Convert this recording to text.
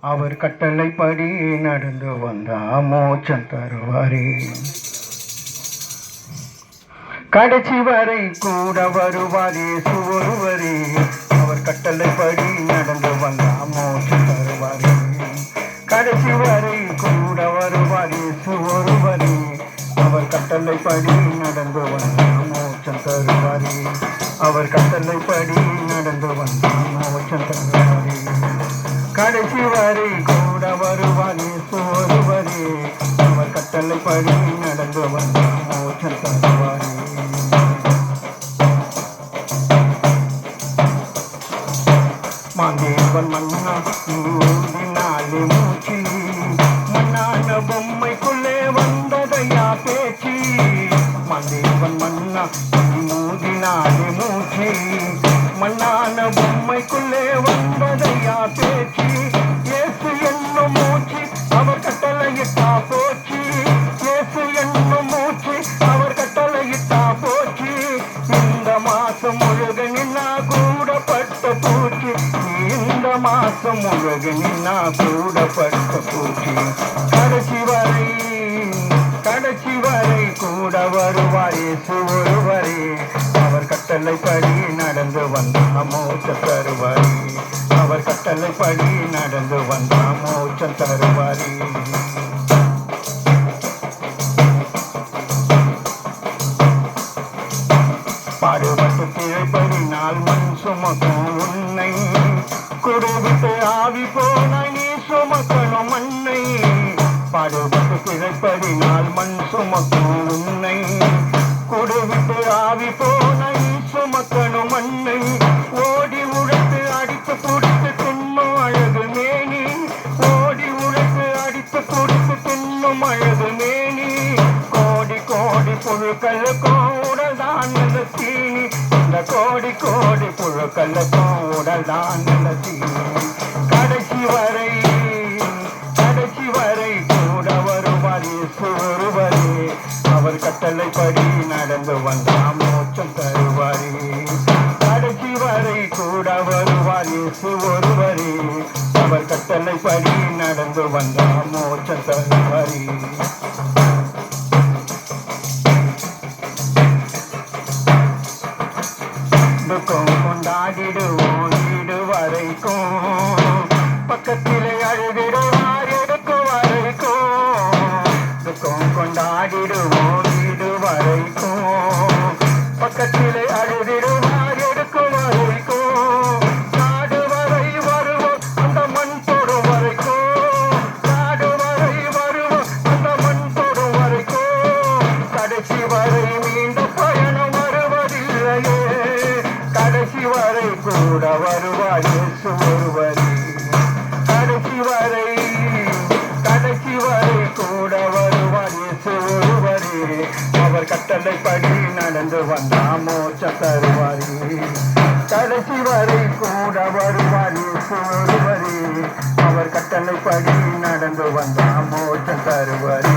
அவர் கட்டளைப்படி நடந்து வந்தா மோச்சம் தருவாரே. கடைசி வரை கூட வருவாரே சுவருவரே. அவர் கட்டளைப்படி நடந்து வந்தா மோச்சம் தருவாரே. கடைசி வரை கூட வருவாரே சுவருவரே. அவர் கட்டளைப்படி நடந்து வந்தா மோச்சம் தருவாரே. அவர் கட்டளைப்படி நடந்து வந்தா மோச்சம் தருவாரே. கடைசி வரை கூட வருவாரே ஒருவரே அவர் கட்டளைப்படி நடந்து வந்தா மோச்சம் தருவாரே மாந்தேவன் மன்னா ஊதினாலே மூச்சு மண்ணான பொம்மைக்குள்ளே வந்ததையா பேச்சு மாந்தேவன் மன்னா ஊதினாலே மூச்சு மண்ணான பொம்மைக்குள்ளே மாசம் உலகினா கூடப்பட்ட பூச்சி. கடைசி வரை கடைசி வரை கூட வருவார் இயேசு ஒருவரே. அவர் கட்டளைப்படி நடந்து வந்த மோச்சம் தருவாரி. அவர் கட்டளைப்படி நடந்து வந்த மோச்சம் தருவாரி. பாடுபட்டு பிழைப்படினால் மண் சுமக்கும் உன்னை குடுவிட்டு ஆவி போன நீ சுமக்கணும் மண்ணை. படுபட்டு பிழைப்படினால் மண் சுமக்கும் உன்னை. குடுவிட்டு ஆவி போன நீ சுமக்கணும் மண்ணை. ஓடி உழைத்து அடித்து குடித்து தின்னும் அழகு மேனி. ஓடி உழைத்து அடித்து குடித்து தின்னும் அழகு மேனி. கோடி கோடி உடல் தான் நல்ல தீனி இந்த கோடி கோடி புழுக்களுக்கும் உடல்தான் நல்ல தீனி கடைசி வரை கடைசி வரை கூட வருவார் இயேசு ஒருவரே. அவர் கட்டளைப்படி நடந்து வந்தா மோச்சம் தருவாரே. கடைசி வரை கூட வருவார் இயேசு ஒருவரே. அவர் கட்டளைப்படி நடந்து வந்தா மோச்சம் தருவாரே. கொண்டாடிடுவோம் வீடு வரைக்கும் பக்கத்திலே அழுதிடுவார் எடுக்கும் வரைக்கும். நாடு வரை வருவோம் அந்த மண் தொடும் வரைக்கும் நாடு வரை வருவோம் அந்த மண் தொடும் வரைக்கும். கடைசி வரை மீண்ட பயணம் வருவதில்லையே கடைசி வரை கூட வருவார் இயேசு கடைசி வரை கட்டளைப்படி நடந்து வந்தா மோட்சம் தருவாரே கடைசி வரை கூட வருவாரி இயேசு ஒருவரே அவர் கட்டளைப்படி நடந்து வந்தா மோட்சம் தருவாரே